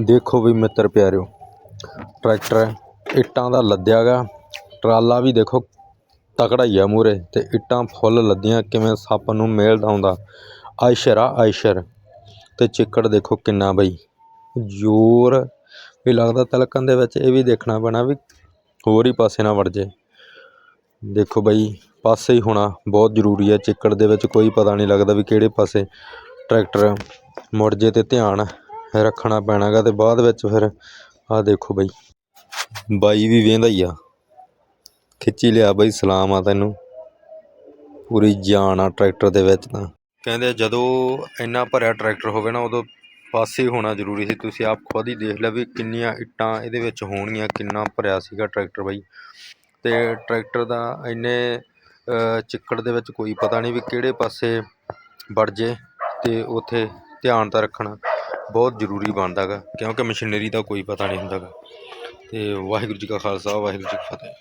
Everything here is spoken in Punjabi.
ਦੇਖੋ ਵੀ ਮਿੱਤਰ ਪਿਆਰਿਓ, ਟਰੈਕਟਰ ਇੱਟਾਂ ਦਾ ਲੱਦਿਆ ਗਾ ਟਰਾਲਾ ਵੀ ਦੇਖੋ ਤਕੜਾ ਹੀ ਆ ਮੂਹਰੇ ਤੇ ਇੱਟਾਂ ਫੁੱਲ ਲੱਦੀਆਂ ਕਿਵੇਂ ਸੱਪ ਨੂੰ ਮੇਲ ਆਉਂਦਾ ਆਇਸ਼ਰ ਆ, ਆਇਸ਼ਰ। ਤੇ ਚਿੱਕੜ ਦੇਖੋ ਕਿੰਨਾ ਬਈ। ਜ਼ੋਰ ਵੀ ਲੱਗਦਾ ਤਿਲਕਣ ਦੇ ਵਿੱਚ, ਇਹ ਵੀ ਦੇਖਣਾ ਪੈਣਾ ਵੀ ਹੋਰ ਹੀ ਪਾਸੇ ਨਾ ਵੜ ਜੇ। ਦੇਖੋ ਬਈ, ਪਾਸੇ ਹੀ ਹੋਣਾ ਬਹੁਤ ਜ਼ਰੂਰੀ ਹੈ। ਚਿੱਕੜ ਦੇ ਵਿੱਚ ਕੋਈ ਪਤਾ ਨਹੀਂ ਲੱਗਦਾ ਵੀ ਕਿਹੜੇ ਪਾਸੇ ਟਰੈਕਟਰ ਮੁੜ ਜੇ ਤੇ ਧਿਆਨ ਰੱਖਣਾ ਪੈਣਾ ਗਾ ਤੇ ਬਾਅਦ ਵਿੱਚ ਫਿਰ ਆਹ ਦੇਖੋ ਬਾਈ। ਬਾਈ ਵੀ ਵੇਂਦਾ ਹੀ ਆ। ਖਿੱਚੀ ਲਿਆ ਬਾਈ, ਸਲਾਮ ਆ ਤੈਨੂੰ। ਪੂਰੀ ਜਾਨ ਆ ਟਰੈਕਟਰ ਦੇ ਵਿੱਚ ਤਾਂ। ਕਹਿੰਦੇ ਜਦੋਂ ਇੰਨਾ ਭਰਿਆ ਟਰੈਕਟਰ ਹੋਵੇ ਨਾ, ਉਦੋਂ ਪਾਸੇ ਹੋਣਾ ਜ਼ਰੂਰੀ ਸੀ। ਤੁਸੀਂ ਆਪ ਖੁਦ ਹੀ ਦੇਖ ਲਿਆ ਵੀ ਕਿੰਨੀਆਂ ਇੱਟਾਂ ਇਹਦੇ ਵਿੱਚ ਹੋਣਗੀਆਂ, ਕਿੰਨਾ ਭਰਿਆ ਸੀਗਾ ਟਰੈਕਟਰ ਬਾਈ। ਤੇ ਟਰੈਕਟਰ ਦਾ ਇੰਨੇ ਚਿੱਕੜ ਦੇ ਵਿੱਚ ਕੋਈ ਪਤਾ ਨਹੀਂ ਵੀ ਕਿਹੜੇ ਪਾਸੇ ਵੜ ਜੇ ਤੇ ਉੱਥੇ ਧਿਆਨ ਤਾਂ ਰੱਖਣਾ। ਬਹੁਤ ਜ਼ਰੂਰੀ ਬਣਦਾ ਗਾ, ਕਿਉਂਕਿ ਮਸ਼ੀਨਰੀ ਦਾ ਕੋਈ ਪਤਾ ਨਹੀਂ ਹੁੰਦਾ ਗਾ ਅਤੇ ਵਾਹਿਗੁਰੂ ਜੀ ਕਾ ਖਾਲਸਾ, ਵਾਹਿਗੁਰੂ ਜੀ ਕੀ ਫਤਿਹ।